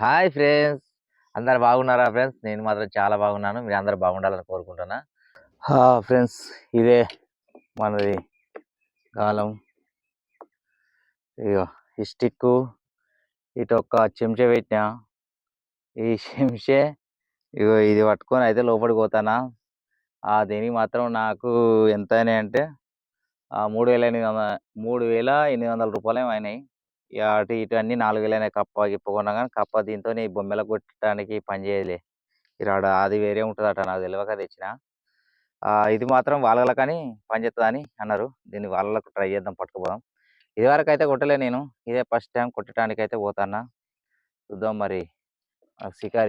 Hi friends. అందరు బాగున్నారా friends? నేను మాత్రం చాలా బాగున్నాను. మీరు అందరు బాగుండాలని కోరుకుంటున్నా. హా ఫ్రెండ్స్ ఇదే మనది కాలం. ఇగో ఈ స్టిక్ ఇటు ఒక చెంచా పెట్టినా. ఈ చెంచే ఇగో ఇది పట్టుకొని అయితే లోపలికి పోతానా. ఆ దీనికి మాత్రం నాకు ఎంత అయినాయి అంటే మూడు వేల ఎనిమిది వందల మూడు వేల ఎనిమిది వందల రూపాయలు అయినాయి. అటు ఇటు అన్ని నాలుగు వేలు కప్ప గిప్ప కొన్నా కానీ కప్ప దీంతో ఈ బొమ్మెలకు కొట్టడానికి పని చేయలే ఇక్కడ అది వేరే ఉంటుందట నాకు తెలియక తెచ్చిన. ఇది మాత్రం వాళ్ళ కానీ పని చేస్తుందని అన్నారు. దీన్ని వాళ్ళకు ట్రై చేద్దాం పట్టుకుపోదాం. ఇదివరకు అయితే కొట్టలే నేను. ఇదే ఫస్ట్ టైం కొట్టడానికి అయితే పోతానా చూద్దాం మరి. ఆ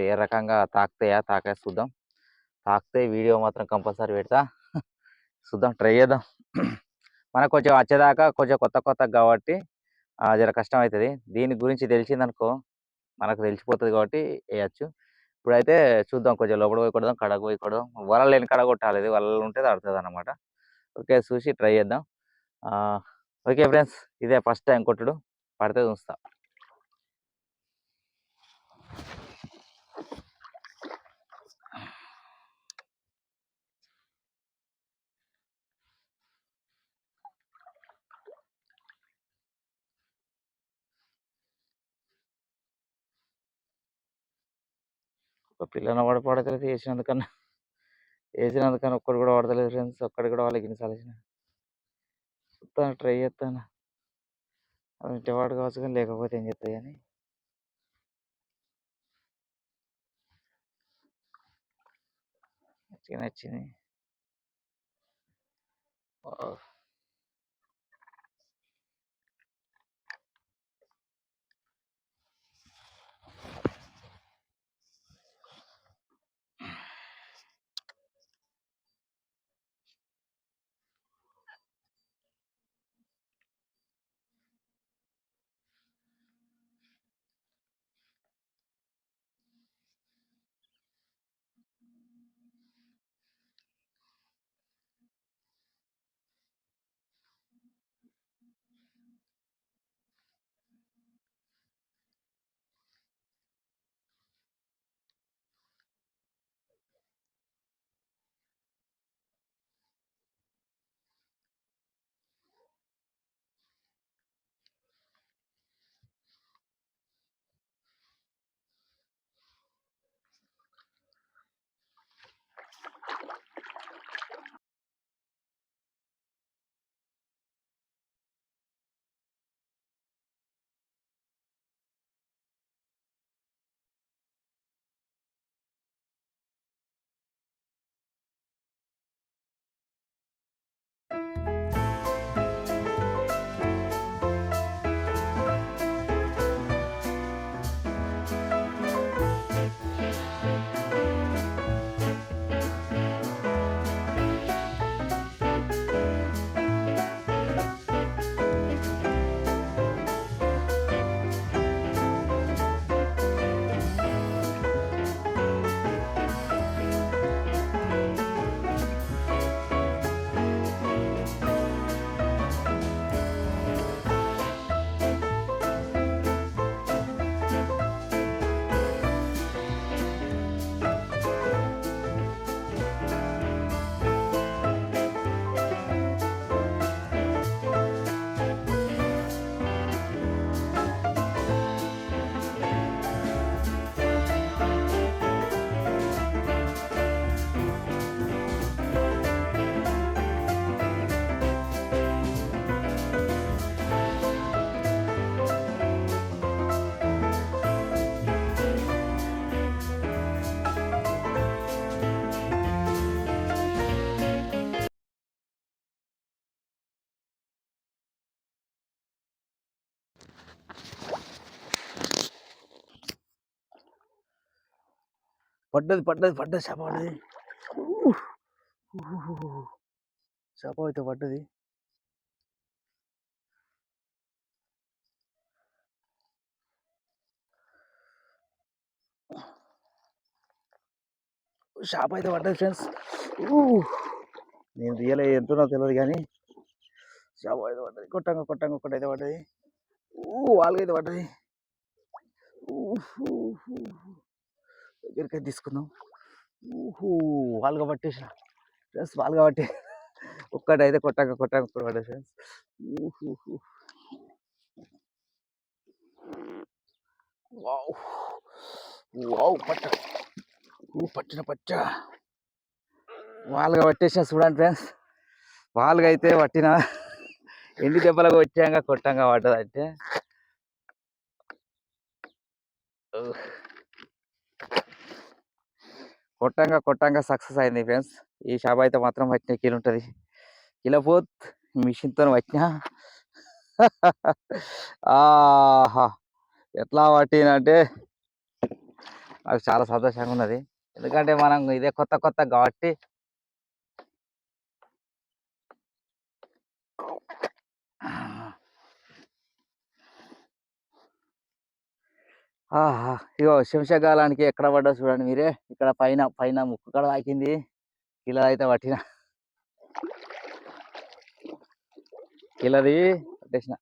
ఏ రకంగా తాకుతాయా తాకే చూద్దాం. తాకితే వీడియో మాత్రం కంపల్సరీ పెడతా. చూద్దాం ట్రై చేద్దాం. మనకు కొంచెం వచ్చేదాకా కొంచెం కొత్త కొత్త కాబట్టి జర కష్టం అవుతుంది దీని గురించి తెలిసిందనుకో మనకు తెలిసిపోతుంది కాబట్టి వేయచ్చు ఇప్పుడైతే చూద్దాం కొంచెం లోపల పోయి కొడదాం కడకు పోయి కొడదాం. వల లేని కడ కొట్టాలి. వల ఉంటే ఆడుతుంది అనమాట ఓకే చూసి ట్రై చేద్దాం. ఆ, ఓకే ఫ్రెండ్స్ ఇదే ఫస్ట్ టైం కొట్టుడు. పడితే చూస్తాం ఒక పిల్లని వాడు పడతలేదు వేసినందుకన్నా వేసినందుకన్నా ఒక్కడు కూడా పడతలేదు ఫ్రెండ్స్. ఒక్కడి కూడా వాళ్ళకి ఇన్సాలేసిన చూస్తాను ట్రై చేస్తాను. అది ఇంటివాడు కావచ్చు కానీ లేకపోతే ఏం చేస్తాయి కానీ నచ్చింది. నచ్చింది పడ్డది పడ్డది పడ్డది చేప పడ్డది చేప అయితే పడ్డది. చేప అయితే పడ్డది ఫ్రెండ్స్. నేను రియల్ ఎంతో తెలియదు కానీ చేప అయితే పడ్డది. కొట్టంగా కొట్టంగా ఒకటి అయితే పడ్డది. వాళ్ళకైతే పడ్డది. దగ్గరికి తీసుకుందాం. ఊహు వాళ్ళుగా పట్టేసిన. ఫ్రెండ్స్ వాళ్ళుగా పట్టే ఒక్కటైతే కొట్టాక కొట్టాక ఒక్కటి పడ్డా ఫ్రెండ్స్. ఊహూ వావ్. వావ్ పట్ట. ఊ పట్టిన పచ్చ వాళ్ళుగా పట్టేసిన చూడండి ఫ్రెండ్స్. వాళ్ళుగా అయితే పట్టిన. ఎన్ని దెబ్బలకు వచ్చాక కొట్టంగా పడ్డదంటే. కొట్టంగా కొట్టంగా సక్సెస్ అయింది ఫ్రెండ్స్. ఈ షాప్ అయితే మాత్రం వచ్చిన కిలో ఉంటుంది. కిలో పోత్ మిషన్తో వచ్చినా ఆహా! ఎట్లా పట్టినంటే నాకు చాలా సంతోషంగా ఉన్నది. ఎందుకంటే మనం ఇదే కొత్త కొత్త కాబట్టి ఆహా! ఇగో శంషగాలానికి ఎక్కడ పడ్డా చూడండి మీరే. ఇక్కడ పైన పైన ముక్కు కడ తాకింది. కిలో అయితే పట్టిన. కిలది పట్టేసిన.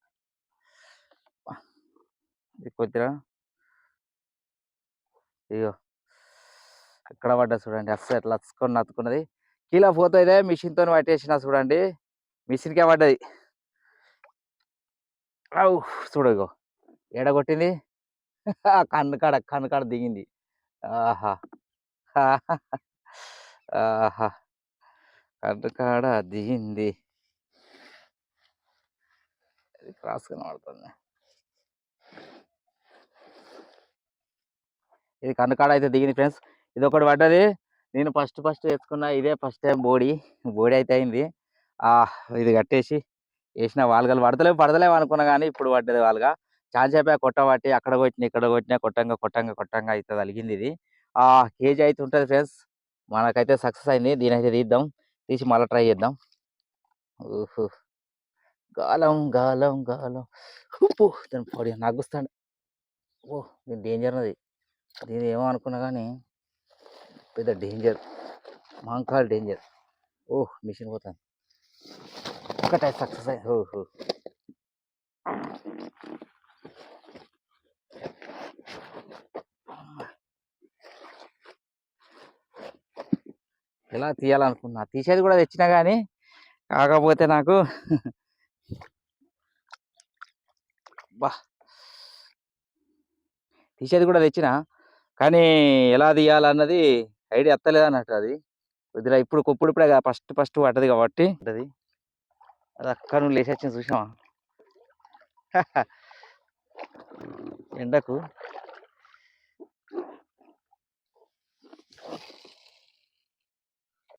కొద్దిరా. ఇగో ఎక్కడ పడ్డా చూడండి. అస్సలు ఎట్లా అతుకొని నత్తుకున్నది కిలో పోతుందే మిషన్తో పట్టేసిన చూడండి. మిషన్కే పడ్డది. అవు చూడు ఇగో. ఏడ కన్నుకాడ కన్ను కాడ కన్ను కాడ దిగింది. ఆహా! ఆహా! కన్ను కాడ దిగింది. ఇది క్రాస్ కనబడుతుంది. ఇది కన్ను కాడ అయితే దిగింది ఫ్రెండ్స్. ఇది ఒకటి పడ్డది. నేను ఫస్ట్ ఫస్ట్ వేసుకున్న ఇదే ఫస్ట్ టైం బోడీ. బోడీ అయితే అయింది. ఇది కట్టేసి వేసిన వాల్గలు పడతలేవు పడతలేవు అనుకున్నా కానీ ఇప్పుడు పడ్డది వాళ్ళగా చాలా చెప్పా కొట్టబట్టి అక్కడ కొట్టిన ఇక్కడ కొట్టిన కొట్టంగా కొట్టంగా కొట్టంగా అయితే తలిగింది ఇది. ఆ కేజీ అయితే ఉంటుంది ఫ్రెండ్స్. మనకైతే సక్సెస్ అయింది. దీని అయితే తీద్దాం. తీసి మళ్ళీ ట్రై చేద్దాం. ఊహు గాలం గాలం గాలం. ఉప్పు దాని పొడి నగ్గుస్తాడు ఓ! దీని డేంజర్ అది. దీని ఏమో అనుకున్నా కానీ పెద్ద డేంజర్. మాంకాల్ డేంజర్. ఓహ్! మిషన్ పోతాను ఒక్కటే సక్సెస్ అయ్యి ఓహో! ఎలా తీయాలనుకున్నా తీసేది కూడా తెచ్చినా కానీ కాకపోతే నాకు బా. తీసేది కూడా తెచ్చిన కానీ ఎలా తీయాలన్నది ఐడియా ఎత్తలేదు అన్నట్టు అది. కొద్దిగా ఇప్పుడు ఇప్పుడు ఇప్పుడే ఫస్ట్ ఫస్ట్ పడ్డది కాబట్టి. అది అది అక్కడ నువ్వు లేచి వచ్చింది చూసావా ఎండకు